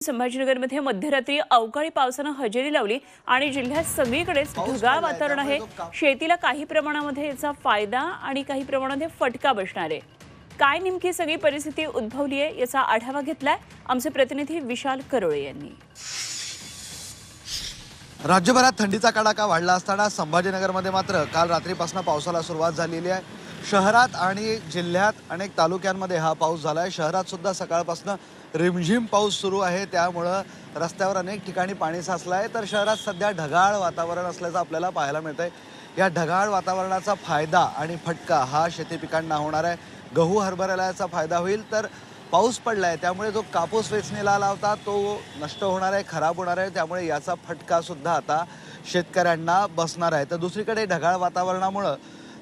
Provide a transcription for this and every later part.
संभाजीनगरमध्ये मध्यरात्री अवकाळी पावसानं हजेरी लावली आणि जिल्ह्यात सगळीकडेच ढगाळ वातावरण आहे. शेतीला काही प्रमाणामध्ये याचा फायदा आणि काही प्रमाणामध्ये फटका बसणार आहे. काय नेमकी सगळी परिस्थिती उद्भवली आहे याचा आढावा घेतलाय आमचे प्रतिनिधी विशाल करोळे यांनी. राज्यभरात थंडीचा कडाका वाढला असताना संभाजीनगरमध्ये मात्र काल रात्रीपासून पावसाला सुरुवात झालेली आहे. शहरात आणि जिल्ह्यात अनेक तालुक्यांमध्ये हा पाऊस झाला आहे शहरात सुद्धा सकाळपासून रिमझिम पाऊस सुरू आहे. त्यामुळं रस्त्यावर अनेक ठिकाणी पाणी साचलं आहे तर शहरात सध्या ढगाळ वातावरण असल्याचं आपल्याला पाहायला मिळतं आहे या ढगाळ वातावरणाचा फायदा आणि फटका हा शेती पिकांना होणार आहे. गहू हरभऱ्याला याचा फायदा होईल. तर पाऊस पडला आहे त्यामुळे जो कापूस वेचणीला आला होता तो नष्ट होणार आहे खराब होणार आहे. त्यामुळे याचा फटका सुद्धा आता शेतकऱ्यांना बसणार आहे. तर दुसरीकडे ढगाळ वातावरणामुळं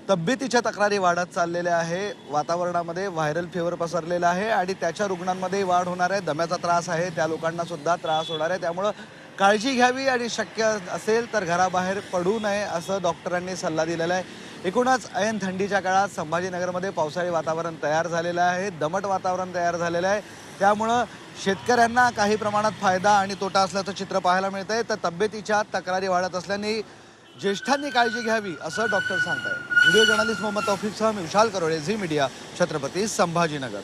तब्येतीच्या तक्रारी वाढत चाललेल्या आहे. वातावरणामध्ये व्हायरल फिवर पसरलेला आहे आणि त्याच्या रुग्णांमध्ये वाढ होणार आहे. दम्याचा त्रास आहे. त्या लोकांना सुद्धा त्रास होणार आहे. त्यामुळं काळजी घ्यावी आणि शक्य असेल तर घराबाहेर पडू नये असं डॉक्टरांनी सल्ला दिलेला आहे. एकूणच ऐन थंडीच्या काळात संभाजीनगरमध्ये पावसाळी वातावरण तयार झालेलं आहे. दमट वातावरण तयार झालेलं आहे. त्यामुळं शेतकऱ्यांना काही प्रमाणात फायदा आणि तोटा असल्याचं चित्र पाहायला मिळतं आहे तर तब्येतीच्या तक्रारी वाढत असल्याने ज्येष्ठांनी काळजी घ्यावी असं डॉक्टर सांगत आहे व्हिडिओ जर्नलिस्ट मोहम्मद तौफिकसह विशाल करोळे झी मीडिया छत्रपती संभाजीनगर.